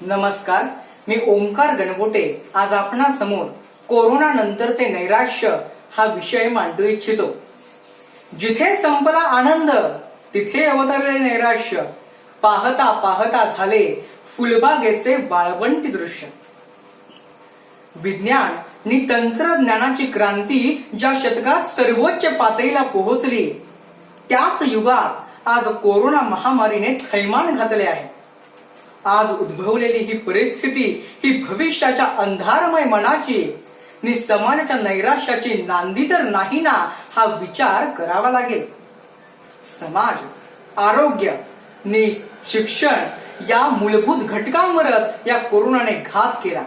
नमस्कार मी ओंकार गणबोटे आज आपणा समोर कोरोना नंतरचे नैराश्य हा विषय मांडू इच्छितो. जिथे संपला आनंद तिथे अवतरले नैराश्य. पाहता पाहता झाले फुलबागेचे बाळवंटी दृश्य. विज्ञान आणि तंत्रज्ञानाची क्रांती ज्या शतकात सर्वोच्च पातळीला पोहोचली त्याच युगात आज कोरोना महामारीने थैमान घातले आहे. आज उद्भवलेली ही परिस्थिती ही भविष्याच्या अंधारमय मनाची नि समाजाच्या नैराश्याची नांदी तर नाही ना हा विचार करावा लागेल. समाज आरोग्य नि शिक्षण या मूलभूत घटकांवरच या कोरोनाने घात केला.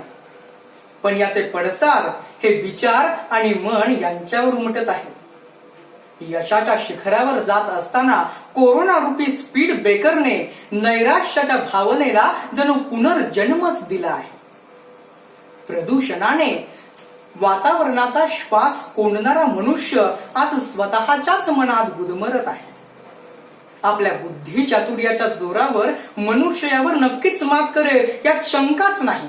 पण याचे पडसाद हे विचार आणि मन यांच्यावर उमटत आहे यशाच्या शिखरावर जात असताना कोरोना रूपी स्पीड ब्रेकरने नैराश्याच्या भावनेला जणू पुनर्जन्मच दिला आहे. प्रदूषणाने वातावरणाचा श्वास कोंडणारा मनुष्य आज स्वतःच्याच मनात गुदमरत आहे. आपल्या बुद्धी चातुर्याच्या जोरावर मनुष्य यावर नक्कीच मात करेल यात शंकाच नाही.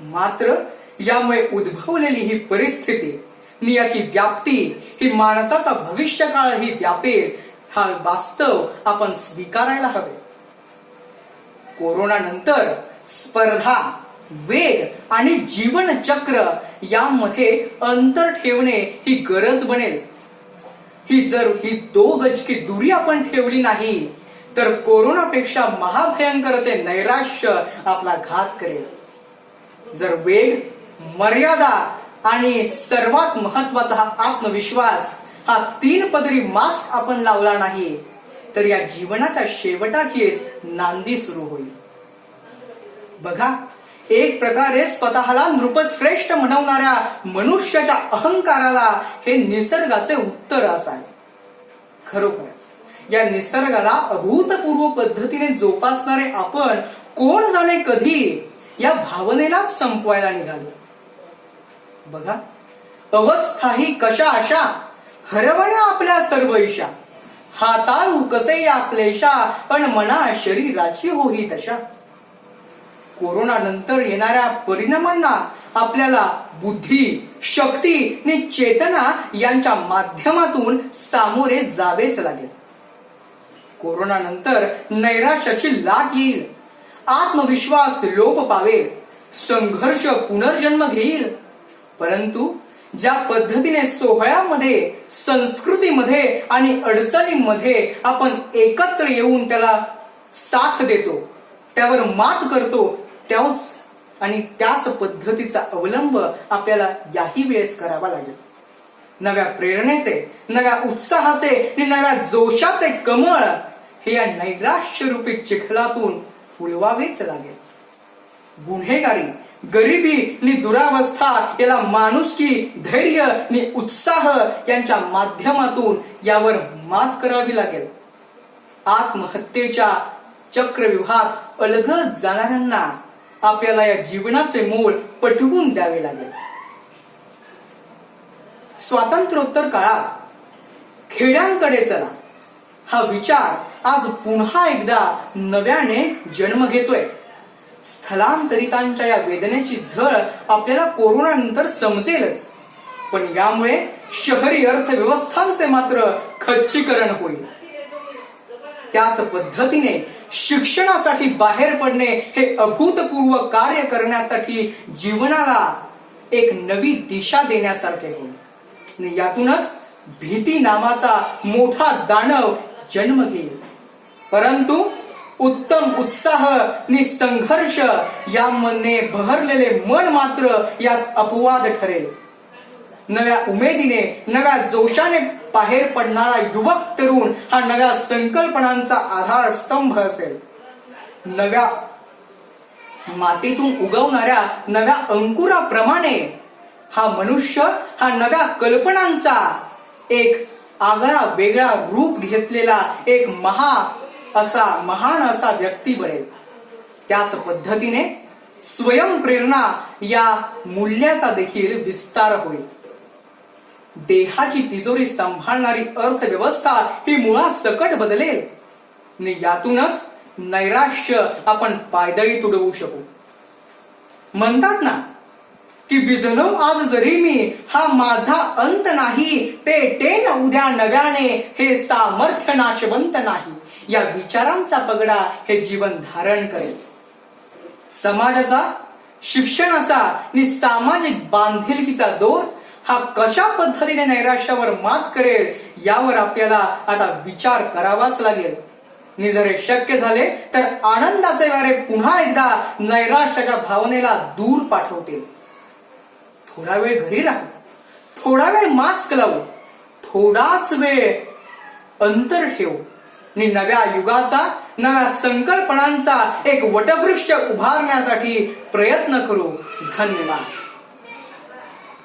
मात्र यामुळे उद्भवलेली ही परिस्थिती नि याची व्याप्ती ही माणसाचा भविष्यकाळ ही व्यापेल हा वास्तव आपण स्वीकारायला हवे. कोरोना नंतर स्पर्धा वेग आणि जीवनचक्र यामध्ये अंतर ठेवणे ही गरज बनेल. ही जर ही दो गज की दुरी आपण ठेवली नाही तर कोरोनापेक्षा महाभयंकरचे नैराश्य आपला घात करेल. जर वेग मर्यादा आणि सर्वात महत्त्वाचा हा आत्मविश्वास हा तीन पदरी मास्क आपण लावला नाही तर या जीवनाच्या शेवटाचीच नांदी सुरू होईल. बघा एक प्रकारे स्वतःला नृपश्रेष्ठ म्हणवणाऱ्या मनुष्याच्या अहंकाराला हे निसर्गाचे उत्तर असावे. खरोखरच या निसर्गाला अभूतपूर्व पद्धतीने जोपासणारे आपण कोण जाणे कधी या भावनेलाच संपवायला निघालो. बघा. अवस्थाही कशा अशा? हरवण्या आपल्या सर्व इशा हाताळू कसे आपलेशा पण मना शरीराची होई तशा. कोरोना नंतर येणाऱ्या परिणामांना आपल्याला बुद्धी शक्ती आणि चेतना यांच्या माध्यमातून सामोरे जावेच लागेल. कोरोना नंतर नैराश्याची लाट येईल. आत्मविश्वास लोप पावेल. संघर्ष पुनर्जन्म घेईल. परंतु ज्या पद्धतीने सोहळ्यामध्ये संस्कृतीमध्ये आणि अडचणींमध्ये आपण एकत्र येऊन त्याला साथ देतो त्यावर मात करतो त्याच आणि त्याच पद्धतीचा अवलंब आपल्याला याही वेळेस करावा लागेल. नव्या प्रेरणेचे नव्या उत्साहाचे आणि नव्या जोशाचे कमळ हे या नैराश्यरूपी चिखलातून फुलवावेच लागेल. गुन्हेगारी गरिबी नि दुरावस्था याला माणुसकी धैर्य नि उत्साह यांच्या माध्यमातून यावर मात करावी लागेल. आत्महत्येच्या चक्रव्यूहात अलग जाणाऱ्यांना आपल्याला या जीवनाचे मोल पटवून द्यावे लागेल. स्वातंत्र्योत्तर काळात खेड्यांकडे चला. हा विचार आज पुन्हा एकदा नव्याने जन्म घेतोय. स्थलांतरितांच्या या वेदनेची झळ आपल्याला कोरोनानंतर समजेलच. पण यामुळे शहरी अर्थव्यवस्थांचे मात्र खच्चीकरण होईल. त्याच पद्धतीने शिक्षणासाठी बाहेर पडणे हे अभूतपूर्व कार्य करण्यासाठी जीवनाला एक नवी दिशा देण्यासारखे होईल. यातूनच भीती नामाचा मोठा दानव जन्म घेईल. परंतु उत्तम उत्साह नि संघर्ष यामध्ये बहरलेले मन मात्र यास अपवाद ठरेल. नव्या उमेदीने नव्या जोशाने बाहेर पडणारा युवक तरुण हा नव्या संकल्पनांचा आधार स्तंभ असेल. नव्या मातीतून उगवणाऱ्या नव्या अंकुराप्रमाणे हा मनुष्य हा नव्या कल्पनांचा एक आगळा वेगळा रूप घेतलेला एक महा असा महान असा व्यक्ती बनेल. त्याच पद्धतीने स्वयंप्रेरणा या मूल्याचा देखील विस्तार होईल. देहाची तिजोरी सांभाळणारी अर्थव्यवस्था ही मुळात सकट बदलेल. आणि यातूनच नैराश्य आपण पायदळी तुडवू शकू. म्हणतात ना की विजलो आज जरी मी हा माझा अंत नाही पेटेन उद्या नव्याने हे सामर्थ्य नाशवंत नाही. या विचारांचा पगडा हे जीवन धारण करेल. समाजाचा शिक्षणाचा आणि सामाजिक बांधिलकीचा दोर हा कशा पद्धतीने नैराश्यावर मात करेल यावर आपल्याला आता विचार करावाच लागेल. नि जर हे शक्य झाले तर आनंदाचे वारे पुन्हा एकदा नैराश्याच्या भावनेला दूर पाठवतील. थोडा वेळ घरी राहू थोडा वेळ मास्क लावू थोडाच वेळ अंतर ठेवू. आणि नव्या युगाचा नव्या संकल्पनांचा एक वटवृक्ष उभारण्यासाठी प्रयत्न करू. धन्यवाद.